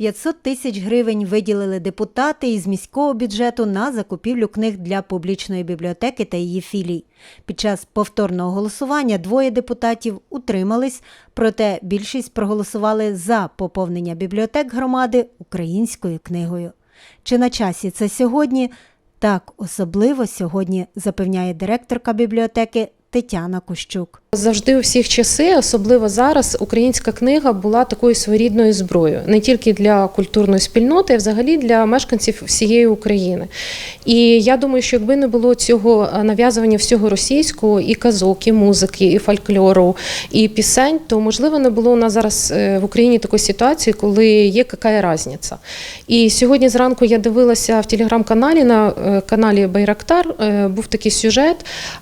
500 тисяч гривень виділили депутати із міського бюджету на закупівлю книг для публічної бібліотеки та її філій. Під час повторного голосування двоє депутатів утримались, проте більшість проголосували за поповнення бібліотек громади українською книгою. Чи на часі це сьогодні? Так, особливо сьогодні, запевняє директорка бібліотеки Тетяна Кущук. Завжди у всіх часи, особливо зараз, українська книга була такою своєрідною зброєю не тільки для культурної спільноти, а взагалі для мешканців всієї України. І я думаю, що якби не було цього нав'язування всього російського, і казок, і музики, і фольклору, і пісень, то можливо не було у нас зараз е, в Україні такої ситуації, коли є яка різниця. І сьогодні зранку я дивилася в телеграм-каналі на е, каналі Байрактар. е, Був такий сюжет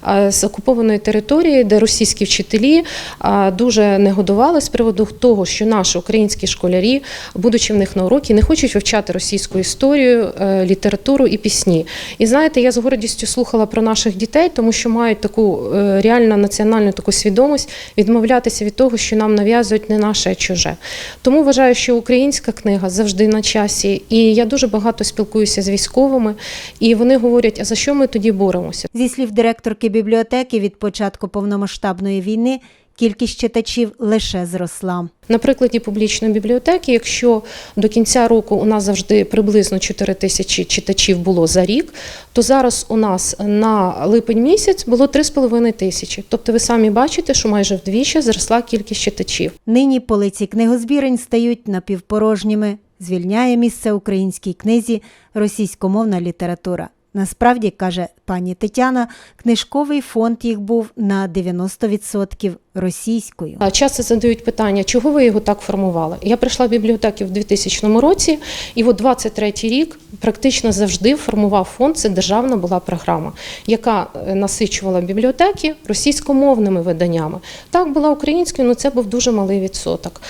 е, з окупованої території, де російські вчителі а, дуже негодували з приводу того, що наші українські школярі, будучи в них на уроки, не хочуть вивчати російську історію, е, літературу і пісні. І знаєте, я з гордістю слухала про наших дітей, тому що мають таку е, реально національну таку свідомість відмовлятися від того, що нам нав'язують не наше, а чуже. Тому вважаю, що українська книга завжди на часі. І я дуже багато спілкуюся з військовими, і вони говорять: а за що ми тоді боремося? Зі слів директорки бібліотеки, від початку повномасштабної війни кількість читачів лише зросла. На прикладі публічної бібліотеки, якщо до кінця року у нас завжди приблизно 4 тисячі читачів було за рік, то зараз у нас на липень місяць було 3,5 тисячі. Тобто ви самі бачите, що майже вдвічі зросла кількість читачів. Нині полиці книгозбірень стають напівпорожніми. Звільняє місце українській книзі російськомовна література. Насправді, каже пані Тетяна, книжковий фонд їх був на 90% російською. Часто задають питання, чого ви його так формували? Я прийшла в бібліотеки в 2000 році, і от 23 рік практично завжди формував фонд. Це державна була програма, яка е, насичувала бібліотеки російськомовними виданнями. Так була українською, але це був дуже малий відсоток.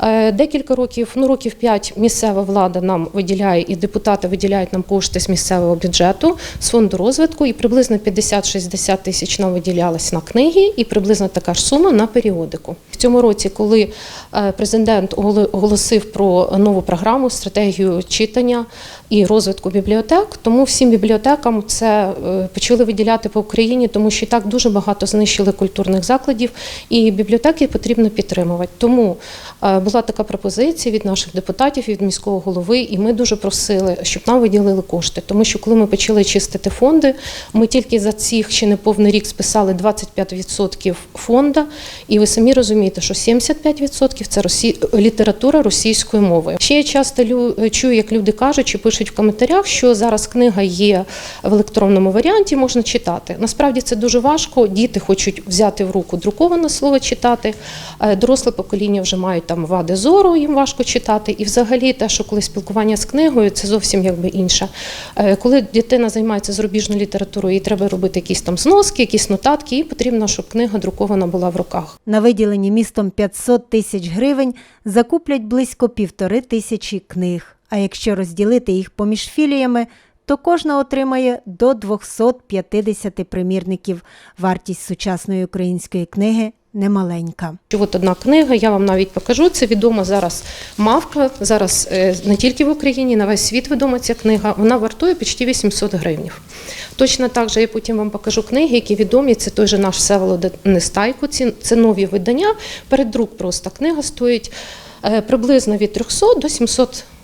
Е, Декілька років, ну років 5 місцева влада нам виділяє і депутати виділяють нам кошти з місцевого бюджету з фонду розвитку, і приблизно 50-60 тисяч нам виділялось на книги, і приблизно така ж сума на періодику. В цьому році, коли е, президент оголосив про нову програму, стратегію читання і розвитку бібліотек, тому всім бібліотекам це е, почали виділяти по Україні, тому що так дуже багато знищили культурних закладів, і бібліотеки потрібно підтримувати. Тому е, була така пропозиція від наших депутатів, від міського голови, і ми дуже просили, щоб нам виділили кошти. Тому що коли ми почали чистити фонди, ми тільки за цих ще не повний рік списали 25% фонда, і ви самі розумієте, що 75% це росі... література російською мовою. Ще я часто лю... чую, як люди кажуть чи пишуть в коментарях, що зараз книга є в електронному варіанті, можна читати. Насправді це дуже важко. Діти хочуть взяти в руку друковане слово читати. Е, Доросле покоління вже мають там вади зору, їм важко читати. І взагалі те, що коли спілкування з книгою, це зовсім якби інше. Е, Коли дитина займається зарубіжною літературою, їй треба робити якісь там зноски, якісь нотатки, їй потрібно, щоб книга друкована була в руках. На виділені містом 500 тисяч гривень закуплять близько півтори тисячі книг. А якщо розділити їх поміж філіями, то кожна отримає до 250 примірників. Вартість сучасної української книги немаленька. От одна книга, я вам навіть покажу. Це відома зараз мавка. Зараз е, не тільки в Україні, на весь світ відома ця книга. Вона вартує почти 800 гривнів. Точно так же я потім вам покажу книги, які відомі. Це той же наш Всеволод Нестайко. Це нові видання. Передрук просто книга стоїть е, приблизно від 300 до 700 гривень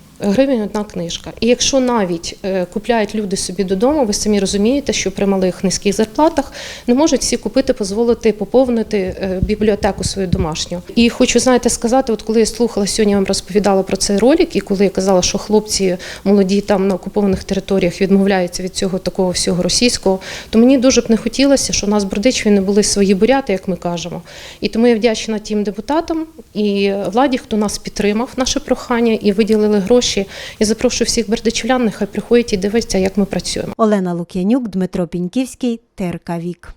одна книжка. І якщо навіть е, купляють люди собі додому, ви самі розумієте, що при малих низьких зарплатах не можуть всі купити, дозволити поповнити е, бібліотеку свою домашню. І хочу знаєте сказати, от коли я слухала сьогодні, я вам розповідала про цей ролик, і коли я казала, що хлопці молоді там на окупованих територіях відмовляються від цього такого всього російського, то мені дуже б не хотілося, що у нас в не були свої буряти, як ми кажемо. І тому я вдячна тим депутатам і владі, хто нас підтримав, наше прохання і виділили гроші. Я запрошую всіх бердичівлян, нехай приходять і дивляться, як ми працюємо. Олена Лук'янюк, Дмитро Піньківський, ТРК Вік.